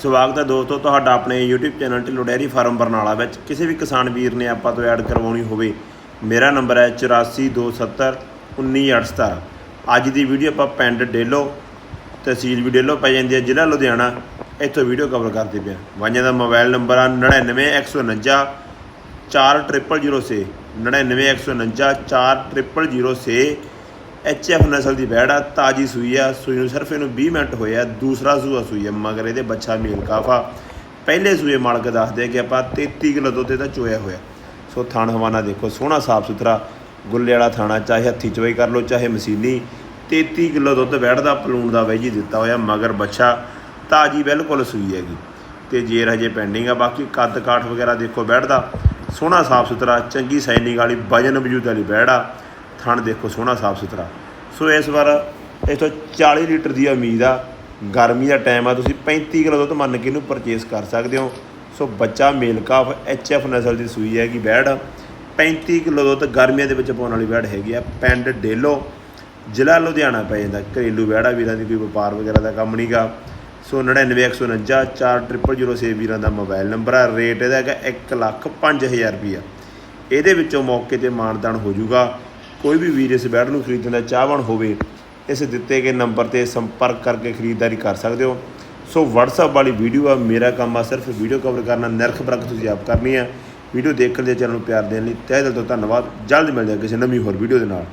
ਸਵਾਗਤ ਹੈ ਦੋਸਤੋ, ਤੁਹਾਡਾ ਆਪਣੇ YouTube channel Dhillon dairy farm Barnala ਵਿੱਚ। ਕਿਸੇ ਵੀ ਕਿਸਾਨ ਵੀਰ ਨੇ ਆਪਾਂ ਤੋਂ ਐਡ ਕਰਵਾਉਣੀ ਹੋਵੇ, ਮੇਰਾ ਨੰਬਰ ਹੈ 8427 19817 ਅੱਜ ਦੀ ਵੀਡੀਓ ਆਪਾਂ ਪਿੰਡ ਡੇਲੋ ਤਹਿਸੀਲ ਵੀ ਡੇਲੋ ਪੈ ਜਾਂਦੀ ਹੈ, ਜ਼ਿਲ੍ਹਾ ਲੁਧਿਆਣਾ। ਇੱਥੋਂ ਵੀਡੀਓ ਕਵਰ ਕਰਦੇ ਪਿਆ ਵਾਂਝਾਂ ਦਾ ਮੋਬਾਈਲ ਨੰਬਰ ਆ 99149 4006 99149 4006 ਐਚ ਐਫ ਨਸਲ ਦੀ ਵੈੜ ਆ, ਤਾਜੀ ਸੂਈ ਆ, ਸੂਈ ਨੂੰ ਸਿਰਫ ਇਹਨੂੰ 20 ਮਿੰਟ ਹੋਏ ਆ, ਦੂਸਰਾ ਸੂਆ ਸੂਈ ਆ, ਮਗਰ ਇਹਦੇ ਬੱਚਾ ਮੇਲ ਕਾਫਾ ਪਹਿਲੇ ਸੂਏ ਮਾਲਕ ਦੱਸਦੇ ਕਿ ਆਪਾਂ 33 ਕਿਲੋ ਦੁੱਧ ਇਹਦਾ ਚੋਇਆ ਹੋਇਆ। ਸੋ ਥਾਣ ਹਵਾਨਾ ਦੇਖੋ, ਸੋਹਣਾ ਸਾਫ਼ ਸੁਥਰਾ ਗੁੱਲੇ ਵਾਲਾ ਥਾਣਾ ਚਾਹੇ ਹੱਥੀ ਚਵਾਈ ਕਰ ਲਓ, ਚਾਹੇ ਮਸ਼ੀਨੀ। 33 ਕਿਲੋ ਦੁੱਧ ਵੈੜ ਦਾ ਪਲੂਣ ਦਾ ਵੈਜੀ ਦਿੱਤਾ ਹੋਇਆ, ਮਗਰ ਬੱਚਾ ਤਾਜੀ ਬਿਲਕੁਲ ਸੂਈ ਹੈਗੀ। ਤੇ ਜੇਰ ਹਜੇ ਪੈਂਡਿੰਗ ਆ, ਬਾਕੀ ਕੱਦ ਕਾਠ ਵਗੈਰਾ ਦੇਖੋ ਬੈਠਦਾ ਸੋਹਣਾ ਸਾਫ਼ ਸੁਥਰਾ, ਚੰਗੀ ਸਾਈਨਿੰਗ ਵਾਲੀ, ਵਜਨ ਵਜੂਦ ਵਾਲੀ ਵੈੜ ਆ। ਥਣ ਦੇਖੋ, ਸੋਹਣਾ ਸਾਫ਼ ਸੁਥਰਾ। ਸੋ ਇਸ ਵਾਰ ਇਥੋਂ 40 ਲੀਟਰ ਦੀ ਉਮੀਦ ਆ। ਗਰਮੀ ਦਾ ਟਾਈਮ ਆ, ਤੁਸੀਂ 35 ਕਿਲੋ ਦੁੱਧ ਮੰਨ ਕੇ ਇਹਨੂੰ ਪਰਚੇਸ ਕਰ ਸਕਦੇ ਹੋ। ਸੋ ਬੱਚਾ ਮੇਲ ਕਾਫ ਐਚ ਐਫ ਨਸਲ ਦੀ ਸੂਈ ਹੈਗੀ ਵੈੜ 35 ਕਿਲੋ ਦੁੱਧ ਗਰਮੀਆਂ ਦੇ ਵਿੱਚ ਪਾਉਣ ਵਾਲੀ ਵੈੜ ਹੈਗੀ ਆ, ਪਿੰਡ ਡੇਲੋ। ਜ਼ਿਲ੍ਹਾ ਲੁਧਿਆਣਾ ਪੈ ਜਾਂਦਾ, ਘਰੇਲੂ ਵੈੜਾ ਵੀਰਾਂ ਦੀ ਕੋਈ ਵਪਾਰ ਵਗੈਰਾ ਦਾ ਕੰਮ ਨਹੀਂਗਾ ਸੋ 99149 4006 ਵੀਰਾਂ ਦਾ ਮੋਬਾਈਲ ਨੰਬਰ ਆ। ਰੇਟ ਇਹਦਾ ਹੈਗਾ 1 ਲੱਖ 5000 ਰੁਪਈਆ। ਇਹਦੇ ਵਿੱਚੋਂ ਮੌਕੇ ਤੇ ਮਾਨਦਾਨ ਹੋ ਜਾਊਗਾ। ਕੋਈ ਵੀ ਵੀਰ ਇਸ ਬੈਡ ਨੂੰ ਖਰੀਦਣ ਦਾ ਚਾਹਵਾਨ ਹੋਵੇ, ਇਸ ਦਿੱਤੇ ਗਏ ਨੰਬਰ ਤੇ ਸੰਪਰਕ ਕਰਕੇ ਖਰੀਦਦਾਰੀ ਕਰ ਸਕਦੇ ਹੋ। ਸੋ WhatsApp ਵਾਲੀ ਵੀਡੀਓ ਆ, ਮੇਰਾ ਕੰਮ ਆ ਸਿਰਫ ਵੀਡੀਓ ਕਵਰ ਕਰਨਾ, ਨਿਰਖ ਬਰਕ ਤੁਸੀਂ ਆਪ ਕਰਨੀ ਆ। ਵੀਡੀਓ ਦੇਖਣ ਦੇ ਚੈਨਲ ਨੂੰ ਪਿਆਰ ਦੇਣ ਲਈ ਤਹਿ ਦਿਲ ਤੋਂ ਧੰਨਵਾਦ। ਜਲਦ ਮਿਲਦੇ ਹਾਂ ਕਿਸੇ ਨਵੀਂ ਹੋਰ ਵੀਡੀਓ ਦੇ ਨਾਲ।